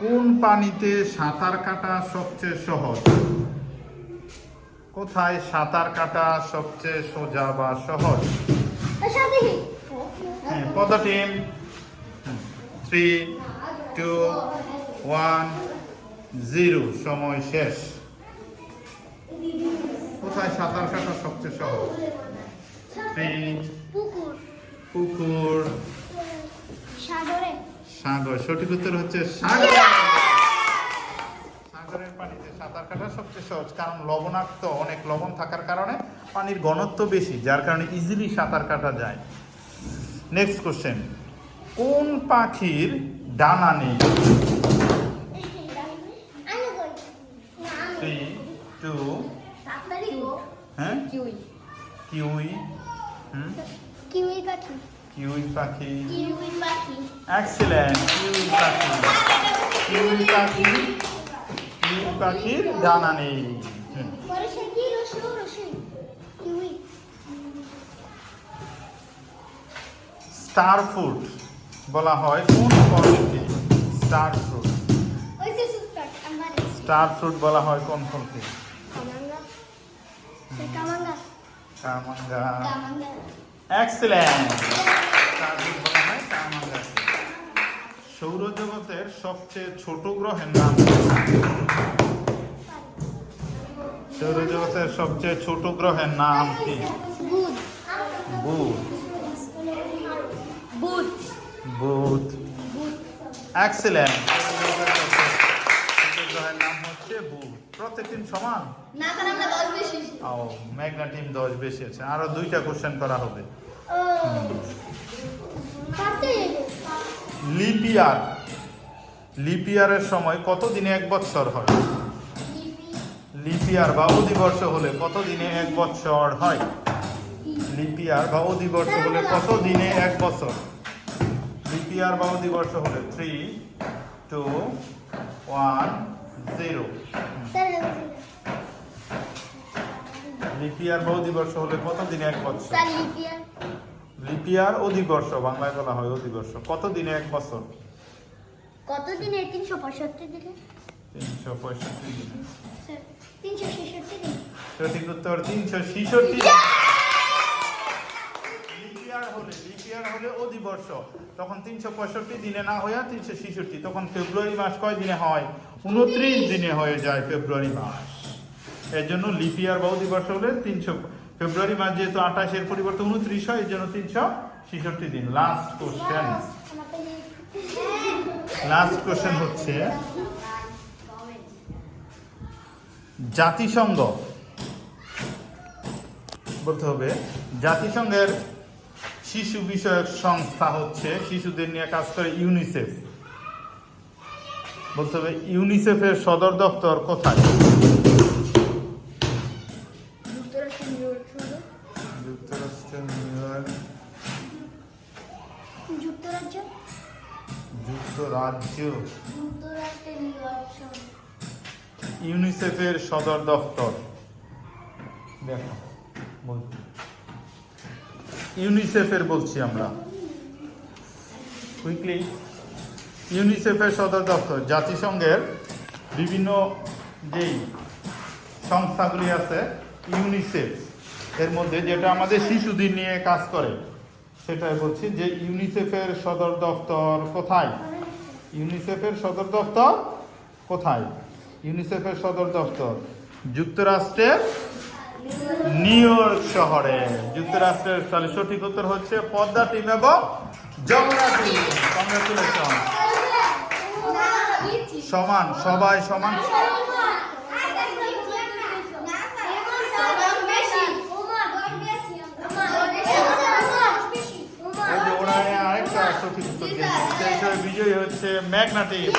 কোন পানিতে সাঁতার কাটা সবচেয়ে সহজ? কোথায় সাঁতার কাটা সবচেয়ে সোজা বা সহজ? হ্যাঁ পদ team. Three two one zero. সময় শেষ। কোথায় সাঁতার কাটা সবচেয়ে সহজ? থ্রি পুকুর পুকুর। সাগরে। সাগর। সঠিক উত্তর হচ্ছে সাগর। সাগরের পানিতে সাঁতার কাটা সবচেয়ে সহজ কারণ লবণাক্ত অনেক লবণ থাকার কারণে পানির ঘনত্ব বেশি যার কারণে ইজিলি সাঁতার কাটা যায়। নেক্সট কোশ্চেন কোন পাখির ডানা নেই? থ্রি টু হ্যাঁ? কিউই। কিউই কিউই পাখি। কিউই পাখি কিউই পাখি এক্সিলেন্ট কিউই পাখি কিউই পাখি কিউই পাখির ডানা নেই স্টার ফ্রুট বলা হয় কোন ফলকে স্টার ফ্রুট স্টার ফ্রুট বলা হয় কোন ফলকে? কামাঙ্গা এক্সিলেন্ট বলা হয় সৌরজগতের সবচেয়ে ছোট গ্রহের নাম সৌরজগতের সবচেয়ে ছোট গ্রহের নাম কি? বুধ। বুধ। বুধ। বুধ। গ্রহের নাম হচ্ছে বুধ। প্রত্যেকদিন সমান? না দশ বেশি। ও মেঘনা টিম দশ বেশি আছে। আরও দুইটা কোশ্চেন করা হবে। লিপিয়ার। লিপিয়ারের সময় কত দিনে এক বৎসর হয়? লিপিয়ার বা অধিবর্ষ হলে কত দিনে এক বৎসর হয়? লিপিয়ার বা অধিবর্ষ হলে কত দিনে এক বছর লিপিয়ার বা অধিবর্ষ হলে three two one zero leap year বা অধিবর্ষ হলে কত দিনে এক বছর লিপিয়ার অধিবর্ষ বাংলায় বলা হয় অধিবর্ষ। কত দিনে এক বছর? কত দিনে তিনশো পঁয়ষট্টি দিনে। তিনশো পঁয়ষট্টি দিনে। স্যার তিনশো ছেষট্টি দিন। সঠিক উত্তর তিনশো ছিষট্টি লিপিয়ার হলে লিপিয়ার হলে অধিবর্ষ। তখন তিনশো পঁয়ষট্টি দিনে না হইয়া তিনশো ছিষট্টি তখন ফেব্রুয়ারি মাস কয় দিনে হয়? উনত্রিশ দিনে হয়ে যায় ফেব্রুয়ারি মাস। এর জন্য লিপিয়ার বা অধিবর্ষ হলে তিনশো ফেব্রুয়ারি মাস যেহেতু আঠাশের পরিবর্তে উনত্রিশ হয় এর জন্য তিনশো ছেষট্টি দিন। লাস্ট কোশ্চেন লাস্ট কোশ্চেন হচ্ছে, জাতিসংঘ। বলতে হবে, জাতিসংঘের শিশু বিষয়ক সংস্থা হচ্ছে, শিশুদের নিয়ে কাজ করে ইউনিসেফ। বলতে হবে, ইউনিসেফের সদর দপ্তর কোথায়? যুক্তরাজ্য ইউনিসেফের সদর দপ্তর। দেখো ইউনিসেফের বলছি আমরা। কুইকলি ইউনিসেফের সদর দপ্তর জাতিসংঘের বিভিন্ন যেই সংস্থাগুলি আছে ইউনিসেফ এর মধ্যে যেটা আমাদের শিশুদের নিয়ে কাজ করে সেটাই বলছি যে ইউনিসেফের সদর দপ্তর কোথায়? ইউনিসেফের সদর দপ্তর কোথায়? ইউনিসেফের সদর দপ্তর যুক্তরাষ্ট্রের নিউ ইয়র্ক শহরে। যুক্তরাষ্ট্রের তাহলে সঠিক উত্তর হচ্ছে পদ্মা টিম এবং যমুনা টিম কংগ্রেচুলেশন। সমান, সবাই সমান। বিজয়ী হচ্ছে ম্যাগনা টিম